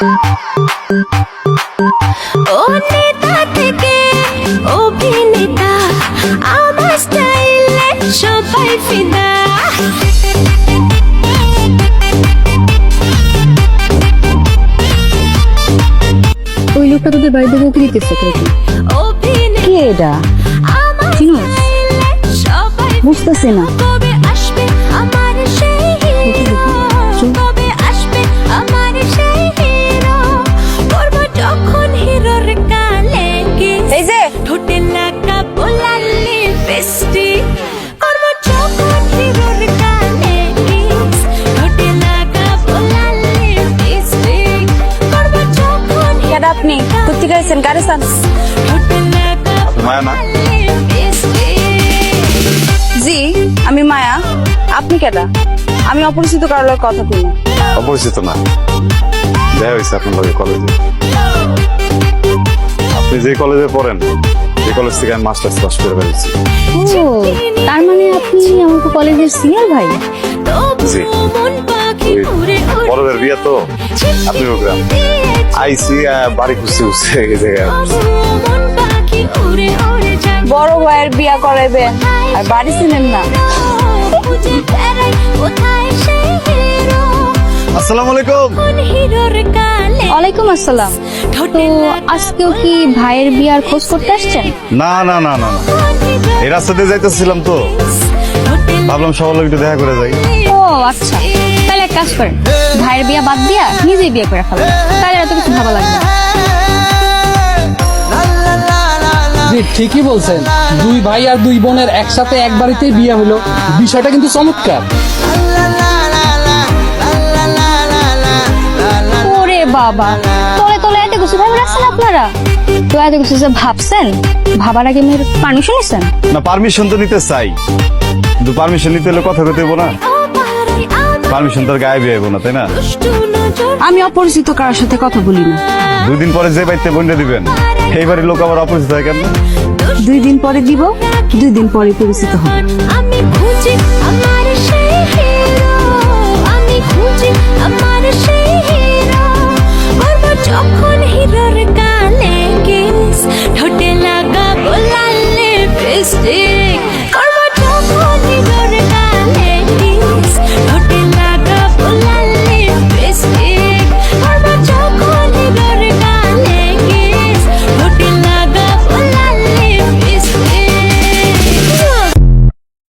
ও নেতা থেকে অভিনেতা আমার স্টাইলে সবাই ফিদা। ওই লোকটা তোদের বাড়িতে বউকে দিতেছে কে এটা? সবাই বুঝতেছি না। কোথেকে আইছেন কারে চান মায়া না? জি আমি মায়া আপনি কেডা আমি অপরিচিত কারোর লগে কথা কই না অপরিচিত না দেখা হয়েছে আপনার লগে কলেজে আপনি যে কলেজে পড়েন এই কলেজ থেকে আমি মাস্টার্স পাস করে বেরিয়েছি ও তার মানে আপনি আমাকে কলেজের সিনিয়র ভাই? জি। তবু মন পাখি ওই উড়ে উড়ে বড়দের বিয়ে তো আপনি ওগ্রাম আইসি বাড়ি খুঁজতে খুঁজতে এই জায়গায় বড় ভাইয়ের বিয়া করাইবেন আর বাড়ি ছিলেন না। আসসালামু আলাইকুম। ওয়ালাইকুম আসসালাম। তো আজকেও কি ভাইয়ের বিয়ার খোঁজ করতে আসছেন? না না না না না। এই রাস্তা দিয়ে যাইতেছিলাম তো। ভাবলাম সবার লোক একটু দেখা করে যাই। ও আচ্ছা। তাহলে এক কাজ করেন ভাইয়ের বিয়া বাদ দিয়া নিজেই বিয়ে করে ফেলেন। তাহলে এত কিছু ভালো লাগবে না। জি ঠিকই বলছেন। দুই ভাই আর দুই বোনের একসাথে এক বাড়িতেই বিয়ে হলো। বিষয়টা কিন্তু চমৎকার। বাবা। তলে তলে এত কিছু ভাবে রাখছেন আপনারা? তো এত কিছু যে ভাবছেন ভাবার আগে মেয়ের পারমিশন নিছেন? না পারমিশন তো নিতে চাই। কিন্তু পারমিশন নিতে হলে কথা কইতে হইবো না। পারমিশন তোর গায়ে বিয়ে না তাই না? আমি অপরিচিত কারোর সাথে কথা বলি না। দুই দিন পরে যে বাড়িতে বন্যা দিবেন এই বাড়ির লোক আবার অপরিচিত হয় কেন দুই দিন পরে দিব দুই দিন পরে পরিচিত হবে। আমি খুঁজি আমার